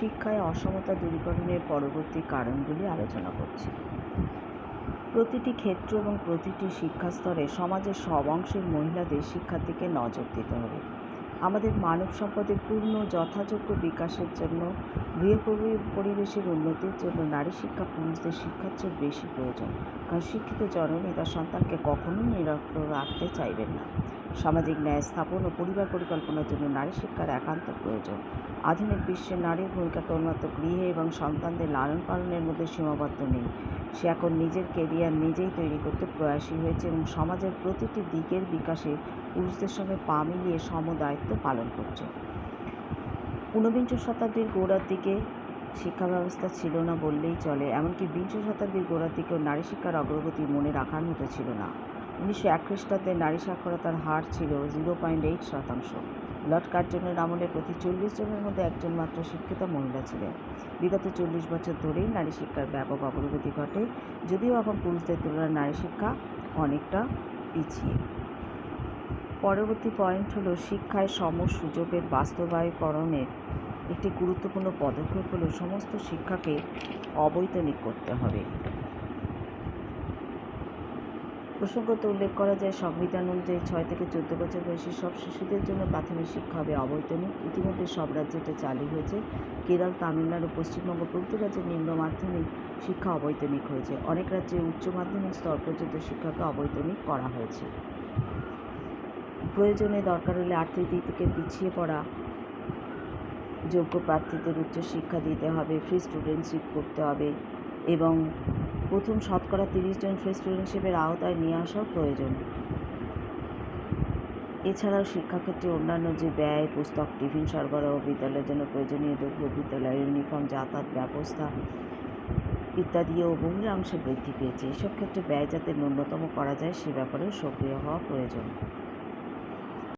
শিক্ষায় অসমতা দূরীকরণের পরবর্তী কারণগুলি আলোচনা করছি। প্রতিটি ক্ষেত্র এবং প্রতিটি শিক্ষাস্তরে সমাজের সব অংশের মহিলাদের শিক্ষার দিকে নজর দিতে হবে। আমাদের মানব সম্পদের পূর্ণ যথাযোগ্য বিকাশের জন্য গৃহ পরিবেশের উন্নতির জন্য নারী শিক্ষা পুরুষদের শিক্ষার চেয়ে বেশি প্রয়োজন। কারণ শিক্ষিত জননী তার সন্তানকে কখনোই নিরক্ষর রাখতে চাইবেন না। সামাজিক ন্যায়, স্থাপন ও পরিবার পরিকল্পনার জন্য নারী শিক্ষার একান্ত প্রয়োজন। আধুনিক বিশ্বে নারীর ভূমিকা কেবলমাত্র গৃহে এবং সন্তানদের লালন পালনের মধ্যে সীমাবদ্ধ নেই। সে এখন নিজের কেরিয়ার নিজেই তৈরি করতে প্রয়াসী হয়েছে এবং সমাজের প্রতিটি দিকের বিকাশে পুরুষদের সঙ্গে পা মিলিয়ে সম দায়িত্ব পালন করছে। ঊনবিংশ শতাব্দীর গোড়ার দিকে শিক্ষা ব্যবস্থা ছিল না বললেই চলে, এমনকি বিংশ শতাব্দীর গোড়ার দিকেও নারী শিক্ষার অগ্রগতি মনে রাখার মতো ছিল না। উনিশশো এক খ্রিস্টাব্দে নারী সাক্ষরতার হার ছিল জিরো পয়েন্ট এইট শতাংশ। লর্ড কার্জনের আমলে প্রতি চল্লিশ জনের মধ্যে একজন মাত্র শিক্ষিত মহিলা ছিলেন। বিগত চল্লিশ বছর ধরেই নারী শিক্ষার ব্যাপক অগ্রগতি ঘটে, যদিও এখন পুরুষদের তুলনায় নারী শিক্ষা অনেকটা পিছিয়ে। পরবর্তী পয়েন্ট হলো শিক্ষায় সম সুযোগের বাস্তবায়করণের একটি গুরুত্বপূর্ণ পদক্ষেপ হলো সমস্ত শিক্ষাকে অবৈতনিক করতে হবে। প্রসঙ্গত উল্লেখ করা যায় সংবিধান অনুযায়ী ছয় থেকে চোদ্দ বছর বয়সী সব শিশুদের জন্য প্রাথমিক শিক্ষা হবে অবৈতনিক। ইতিমধ্যে সব রাজ্যে এটা চালু হয়েছে। কেরল, তামিলনাড়ু, পশ্চিমবঙ্গ প্রভৃতি রাজ্যে নিম্ন মাধ্যমিক শিক্ষা অবৈতনিক হয়েছে। অনেক রাজ্যে উচ্চ মাধ্যমিক স্তর পর্যন্ত শিক্ষাকে অবৈতনিক করা হয়েছে। প্রয়োজনে দরকার হলে আর্থিক দিক থেকে পিছিয়ে পড়া যোগ্য প্রার্থীদের উচ্চশিক্ষা দিতে হবে, ফ্রি স্টুডেন্টশিপ করতে হবে এবং প্রথম শতকরা তিরিশ জন ফ্রি স্টুডেন্টশিপের আওতায় নিয়ে আসাও প্রয়োজন। এছাড়াও শিক্ষাক্ষেত্রে অন্যান্য যে ব্যয়, পুস্তক, টিফিন সরবরাহ, বিদ্যালয়ের জন্য প্রয়োজনীয় দ্রব্য, বিদ্যালয়ের ইউনিফর্ম, যাতায়াত ব্যবস্থা ইত্যাদিও বহুলাংশে বৃদ্ধি পেয়েছে। এসব ক্ষেত্রে ব্যয় যাতে ন্যূনতম করা যায়, সে ব্যাপারেও সক্রিয় হওয়া প্রয়োজন।